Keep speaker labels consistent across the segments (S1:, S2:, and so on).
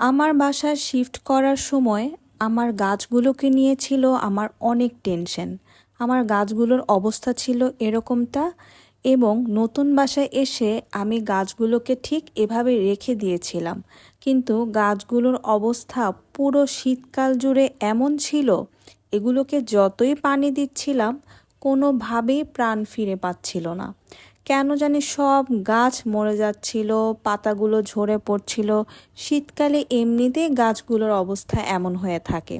S1: আমার বাসায় শিফট করার সময় আমার গাছগুলোকে নিয়ে ছিল আমার অনেক টেনশন আমার গাছগুলোর অবস্থা ছিল এরকমটা এবং নতুন বাসায় এসে আমি গাছগুলোকে ঠিক এভাবে রেখে দিয়েছিলাম। কিন্তু গাছগুলোর অবস্থা পুরো শীতকাল জুড়ে এমন ছিল, এগুলোকে যতই পানি দিচ্ছিলাম কোনোভাবেই প্রাণ ফিরে পাচ্ছিল না। কেন জানি সব গাছ মরে যাচ্ছিল, পাতাগুলো ঝরে পড়ছিল। শীতকালে এমনিতেই গাছগুলোর অবস্থা এমন হয়ে থাকে।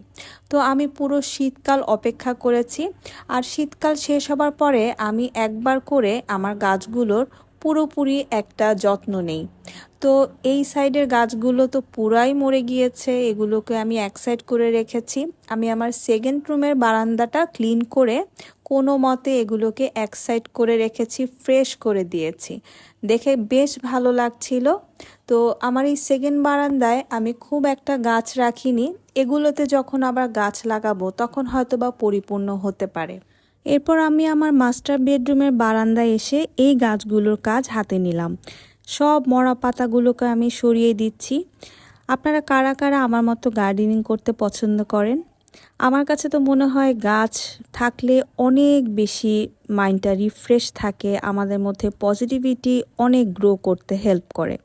S1: তো আমি পুরো শীতকাল অপেক্ষা করেছি। আর শীতকাল শেষ হবার পরে আমি একবার করে আমার গাছগুলোর পুরোপুরি একটা যত্ন নেই। তো এই সাইডের গাছগুলো তো পুরাই মরে গিয়েছে, এগুলোকে আমি এক সাইড করে রেখেছি। আমি আমার সেকেন্ড রুমের বারান্দাটা ক্লিন করে কোনো মতে এগুলোকে এক সাইড করে রেখেছি, ফ্রেশ করে দিয়েছি। দেখে বেশ ভালো লাগছিল। তো আমার এই সেকেন্ড বারান্দায় আমি খুব একটা গাছ রাখিনি। এগুলোতে যখন আবার গাছ লাগাবো, তখন হয়তো বা পরিপূর্ণ হতে পারে। এরপর আমি আমার মাস্টার বেডরুমের বারান্দায় এসে এই গাছগুলোর কাজ হাতে নিলাম। সব মরা পাতাগুলোকে আমি সরিয়ে দিচ্ছি। আপনারা কারা কারা আমার মতো গার্ডেনিং করতে পছন্দ করেন? আমার কাছে তো মনে হয় গাছ থাকলে অনেক বেশি মাইন্ডটা রিফ্রেশ থাকে, আমাদের মধ্যে পজিটিভিটি অনেক গ্রো করতে হেল্প করে।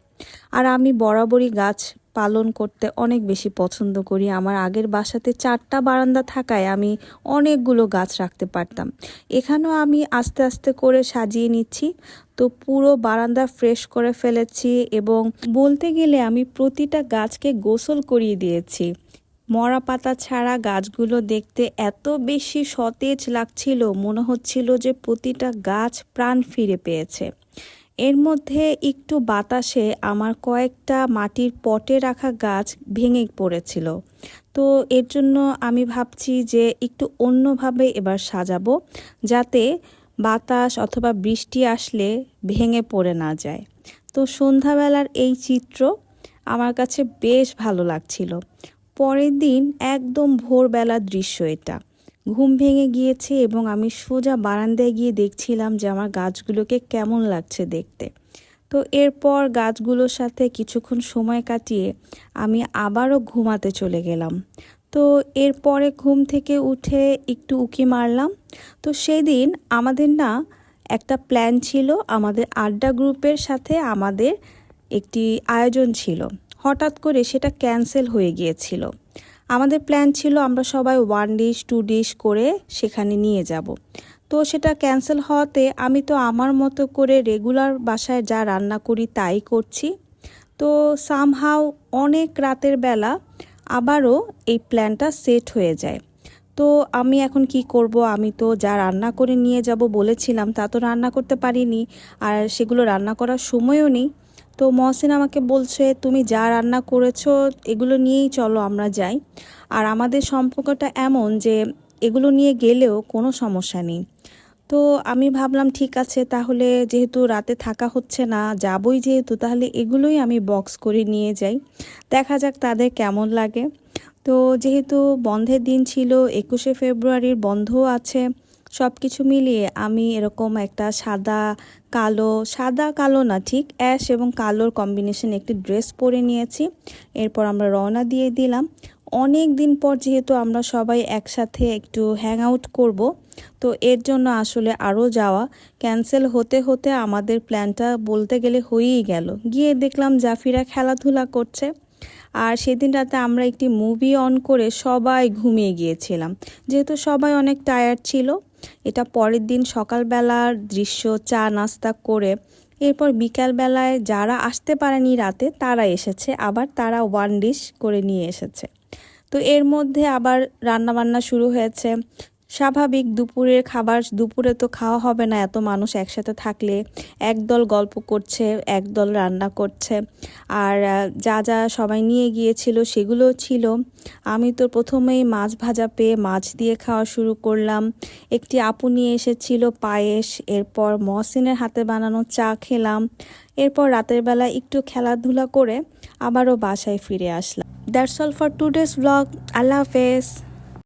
S1: আর আমি বরাবরই গাছ পালন করতে অনেক বেশি পছন্দ করি। আমার আগের বাসাতে চারটা বারান্দা থাকায় আমি অনেকগুলো গাছ রাখতে পারতাম। এখানেও আমি আস্তে আস্তে করে সাজিয়ে নিচ্ছি। তো পুরো বারান্দা ফ্রেশ করে ফেলেছি এবং বলতে গেলে আমি প্রতিটা গাছকে গোসল করিয়ে দিয়েছি। মরা পাতা ছাড়া গাছগুলো দেখতে এত বেশি সতেজ লাগছিল, মনে হচ্ছিল যে প্রতিটা গাছ প্রাণ ফিরে পেয়েছে। এর মধ্যে একটু বাতাসে আমার কয়েকটা মাটির পটে রাখা গাছ ভেঙে পড়েছিল। তো এর জন্য আমি ভাবছি যে একটু অন্যভাবে এবার সাজাবো, যাতে বাতাস অথবা বৃষ্টি আসলে ভেঙে পড়ে না যায়। তো সন্ধ্যাবেলার এই চিত্র আমার কাছে বেশ ভালো লাগছিল। পরের দিন একদম ভোরবেলার দৃশ্য এটা। ঘুম ভেঙে গিয়েছে এবং আমি সোজা বারান্দায় গিয়ে দেখছিলাম যে আমার গাছগুলোকে কেমন লাগছে দেখতে। তো এরপর গাছগুলোর সাথে কিছুক্ষণ সময় কাটিয়ে আমি আবারও ঘুমাতে চলে গেলাম। তো এরপরে ঘুম থেকে উঠে একটু উকি মারলাম। তো সেই দিন আমাদের না একটা প্ল্যান ছিল, আমাদের আড্ডা গ্রুপের সাথে আমাদের একটি আয়োজন ছিল। হঠাৎ করে সেটা ক্যান্সেল হয়ে গিয়েছিল। আমাদের প্ল্যান ছিল আমরা সবাই ওয়ান ডিশ টু ডিশ করে সেখানে নিয়ে যাব। তো সেটা ক্যান্সেল হওয়াতে আমি তো আমার মতো করে রেগুলার বাসায় যা রান্না করি তাই করছি। তো সামহাও অনেক রাতের বেলা আবারও এই প্ল্যানটা সেট হয়ে যায়। তো আমি এখন কি করব? আমি তো যা রান্না করে নিয়ে যাব বলেছিলাম, তা তো রান্না করতে পারিনি। আর সেগুলো রান্না করার সময়ও নেই। তো মহসিন আমাকে বলছে, তুমি যা রান্না করেছ, এগুলো নিয়েই চলো, আমরা যাই। আর আমাদের সম্পর্কটা এমন যে, এগুলো নিয়ে গেলেও কোনো সমস্যা নেই। তো আমি ভাবলাম, ঠিক আছে, তাহলে যেহেতু রাতে থাকা হচ্ছে না, যাবই যেহেতু, তাহলে এগুলোই আমি বক্স করে নিয়ে যাই। দেখা যাক তাদের কেমন লাগে। তো যেহেতু বন্ধের দিন ছিল, একুশে ফেব্রুয়ারির বন্ধও আছে সব কিছু মিলিয়ে আমি এরকম একটা সাদা, কালো সাদা, কালো না, ঠিক অ্যাশ এবং কালোর কম্বিনেশন একটি ড্রেস পরে নিয়েছি। এরপর আমরা রওনা দিয়ে দিলাম। অনেক দিন পর যেহেতু আমরা সবাই একসাথে একটু হ্যাং আউট করব, তো এর জন্য আসলে আরও যাওয়া। ক্যান্সেল হতে হতে আমাদের প্ল্যানটা বলতে গেলে হয়েই গেল। গিয়ে দেখলাম জাফিরা খেলাধুলা করছে। আর সেদিন রাতে আমরা একটি মুভি অন করে সবাই ঘুমিয়ে গিয়েছিলাম। যেহেতু সবাই অনেক টায়ার্ড ছিল, এটা পরের দিন সকালবেলার দৃশ্য, চা, নাস্তা করে এরপর বিকালবেলায় যারা আসতে পারেনি রাতে, তারা এসেছে। আবার তারা ওয়ান ডিশ করে নিয়ে এসেছে। তো এর মধ্যে আবার রান্নাবান্না শুরু হয়েছে। স্বাভাবিক দুপুরের খাবার, দুপুরে তো খাওয়া হবে না, এত মানুষ একসাথে থাকলে একদল গল্প করছে, একদল রান্না করছে। আর যা যা সবাই নিয়ে গিয়েছিল সেগুলো ছিল। আমি তো প্রথমেই মাছ ভাজা পেয়ে মাছ দিয়ে খাওয়া শুরু করলাম। একটি আপু নিয়ে এসেছিল পায়েস, এরপর মহসিনের হাতে বানানো চা খেলাম। এরপর রাতের বেলা একটু খেলাধুলা করে আবারও বাসায় ফিরে আসলাম। That's all for today's blog আল্লাহ হাফেজ।